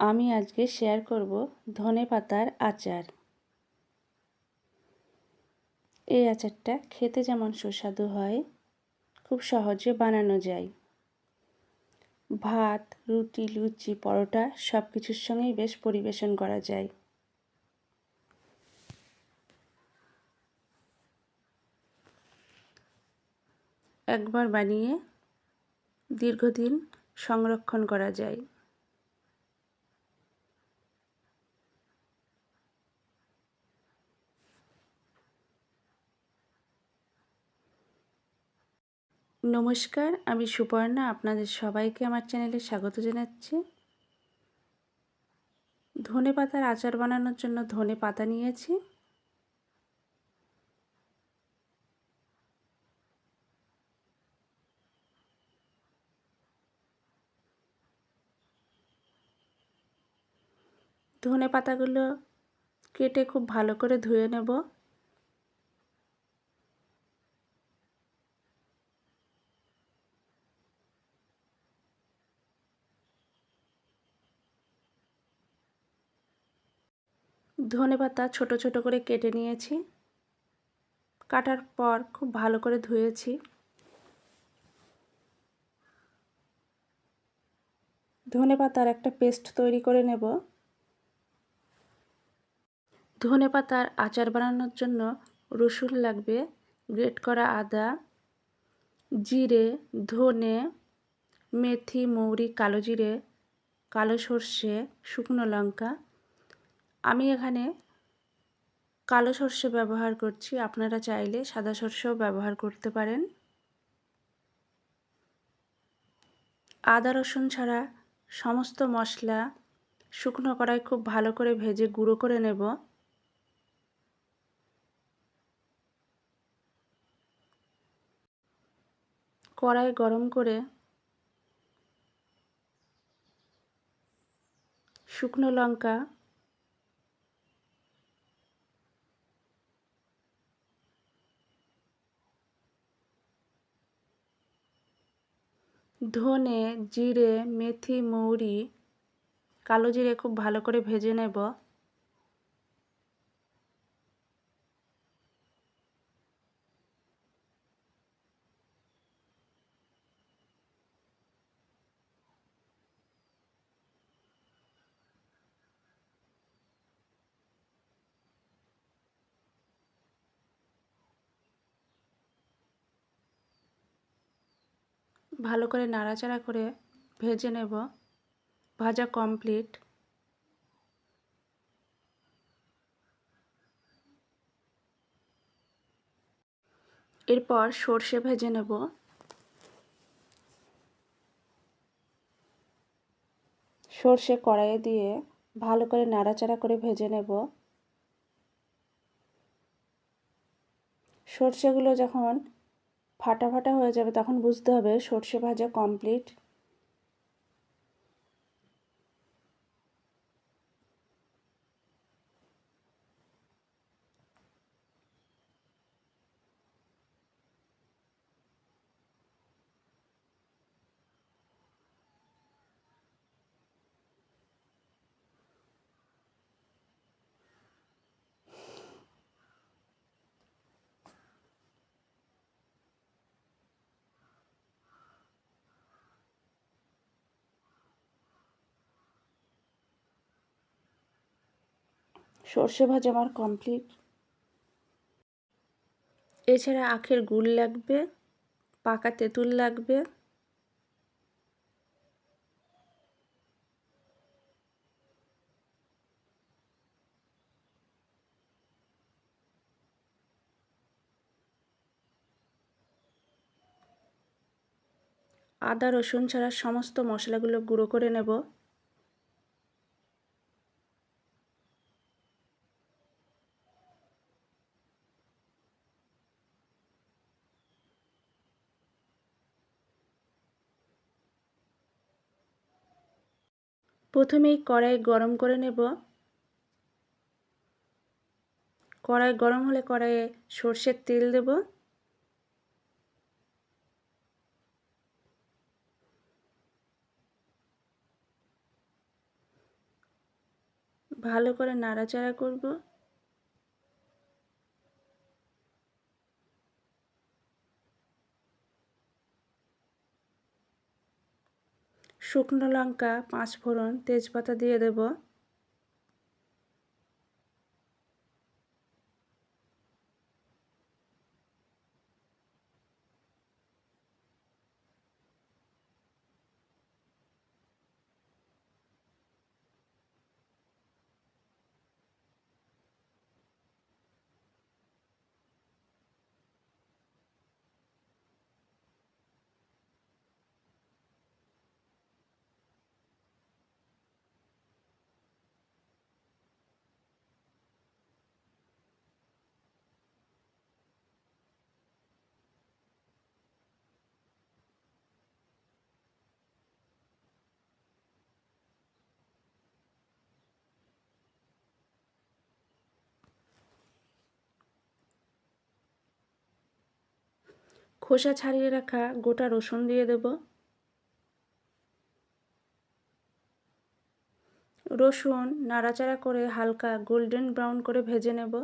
আমি আজকে শেয়ার করব ধনে পাতার আচার। এই আচারটা খেতে যেমন সুস্বাদু হয়, খুব সহজে বানানো যায়। ভাত, রুটি, লুচি, পরোটা সব কিছুর সঙ্গেই বেশ পরিবেশন করা যায়। একবার বানিয়ে দীর্ঘদিন সংরক্ষণ করা যায়। নমস্কার, আমি সুপর্ণা, আপনাদের সবাইকে আমার চ্যানেলে স্বাগত জানাচ্ছি। ধনে পাতার আচার বানানোর জন্য ধনে পাতা নিয়েছি। ধনে পাতাগুলো কেটে খুব ভালো করে ধুয়ে নেব। ধনে পাতা ছোটো ছোটো করে কেটে নিয়েছি। কাটার পর খুব ভালো করে ধুয়েছি। ধনে পাতার একটা পেস্ট তৈরি করে নেব। ধনে পাতার আচার বানানোর জন্য রসুন লাগবে, গ্রেট করা আদা, জিরে, ধনে, মেথি, মৌরি, কালো জিরে, কালো সর্ষে, শুকনো লঙ্কা আমি এখানে কালো সর্ষে ব্যবহার করছি। আপনারা চাইলে সাদা সর্ষেও ব্যবহার করতে পারেন। আদা, রসুন ছাড়া সমস্ত মশলা শুকনো কড়াই খুব ভালো করে ভেজে গুঁড়ো করে নেব। কড়াই গরম করে শুকনো লঙ্কা ধনে জিরে মেথি মৌরি কালো জিরে খুব ভালো করে ভেজে নেব। ভালো করে নাড়াচাড়া করে ভেজে নেব। ভাজা কমপ্লিট এরপর সর্ষে ভেজে নেব। সর্ষে কড়াইয়ে দিয়ে ভালো করে নাড়াচাড়া করে ভেজে নেব। সর্ষেগুলো যখন ফাটা ফাটা হয়ে যাবে তখন বুঝতে হবে সর্ষে ভাজা কমপ্লিট সর্ষে ভাজা আমার কমপ্লিট এছাড়া আখের গুড় লাগবে, পাকা তেঁতুল লাগবে। আদা, রসুন ছাড়া সমস্ত মশলাগুলো গুঁড়ো করে নেব। প্রথমেই কড়াই গরম করে নেব। কড়াই গরম হলে কড়াইয়ে সর্ষের তেল দেব। ভালো করে নাড়াচাড়া করব। শুকনো লঙ্কা পাঁচ ফোড়ন তেজপাতা দিয়ে দেব। খোসা ছাড়িয়ে রাখা গোটা রসুন দিয়ে দেব। রসুন নাড়াচাড়া করে হালকা গোল্ডেন ব্রাউন করে ভেজে নেব।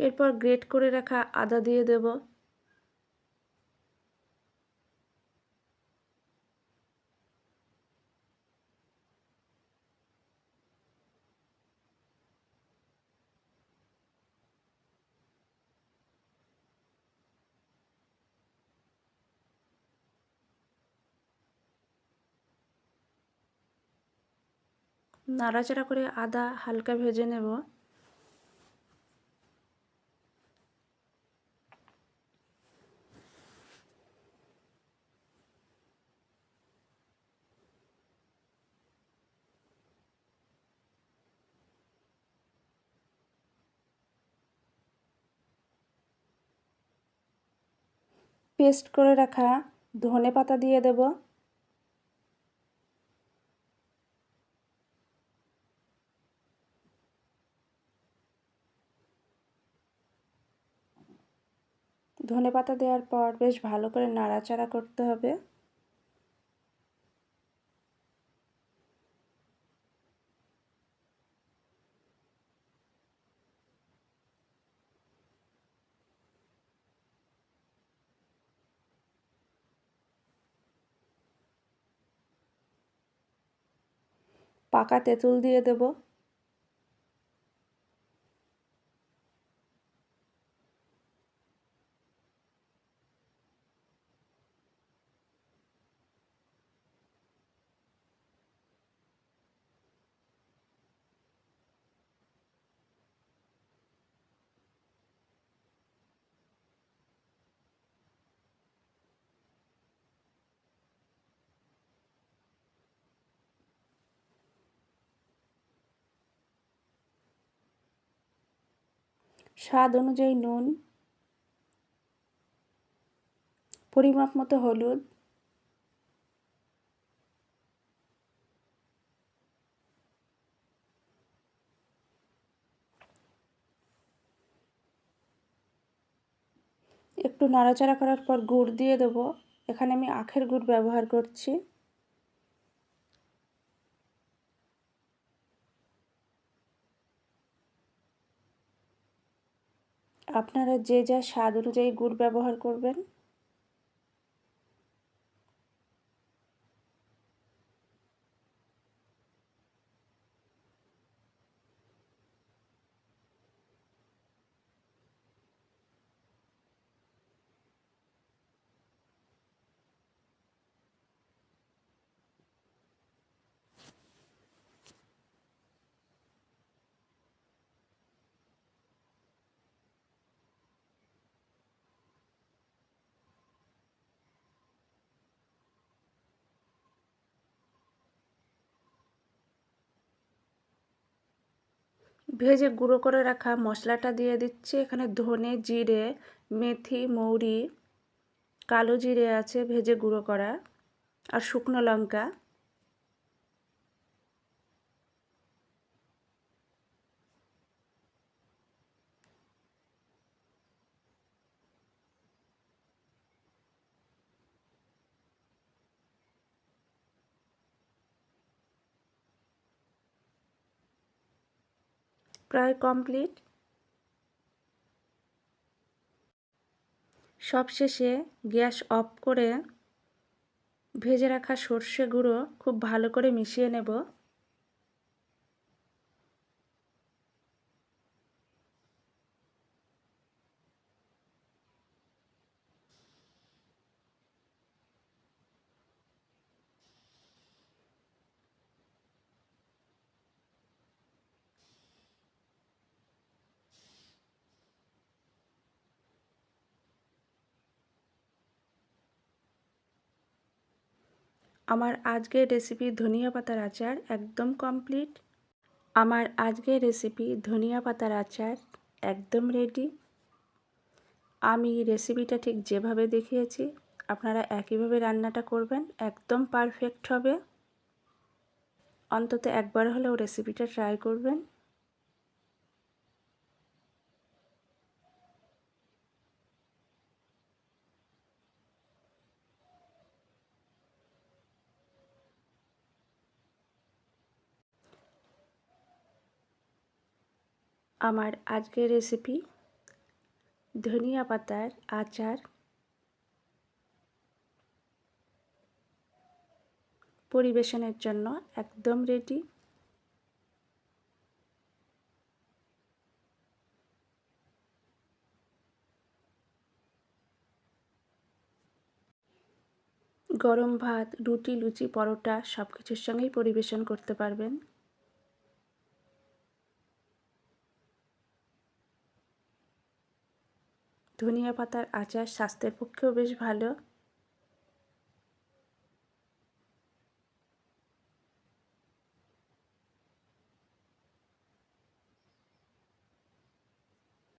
এরপর গ্রেট করে রাখা আদা দিয়ে দেব। নাড়াচাড়া করে আদা হালকা ভেজে নেব। পেস্ট করে রাখা ধনে পাতা দিয়ে দেব। ধনে পাতা দেওয়ার পর বেশ ভালো করে নাড়াচাড়া করতে হবে। পাকা তেঁতুল দিয়ে দেব। স্বাদ অনুযায়ী নুন, পরিমাপ মতো হলুদ, একটু নাড়াচাড়া করার পর গুড় দিয়ে দেবো। এখানে আমি আখের গুড় ব্যবহার করছি। আপনারা যে যা স্বাদ অনুযায়ী গুড় ব্যবহার করবেন ভেজে গুঁড়ো করে রাখা মশলাটা দিয়ে দিচ্ছি। এখানে ধনে জিরে, মেথি, মৌরি, কালো জিরে আছে ভেজে গুঁড়ো করা, আর শুকনো লঙ্কা। প্রায় কমপ্লিট। সবশেষে গ্যাস অফ করে ভেজে রাখা সর্ষে গুঁড়ো খুব ভালো করে মিশিয়ে নেব। আমার আজকের রেসিপি ধনিয়া পাতার আচার একদম কমপ্লিট আমার আজকের রেসিপি ধনিয়া পাতার আচার একদম রেডি আমি রেসিপিটা ঠিক যেভাবে দেখিয়েছি, আপনারা একইভাবে রান্নাটা করবেন, একদম পারফেক্ট হবে। অন্তত একবার হলেও রেসিপিটা ট্রাই করবেন। আমার আজকের রেসিপি ধনিয়া পাতার আচার। পরিবেশনের জন্য একদম রেডি গরম ভাত, রুটি, লুচি, পরোটা সব কিছুর সঙ্গেই পরিবেশন করতে পারবেন। ধনিয়া পাতার আচার স্বাস্থ্যের পক্ষেও বেশ ভালো।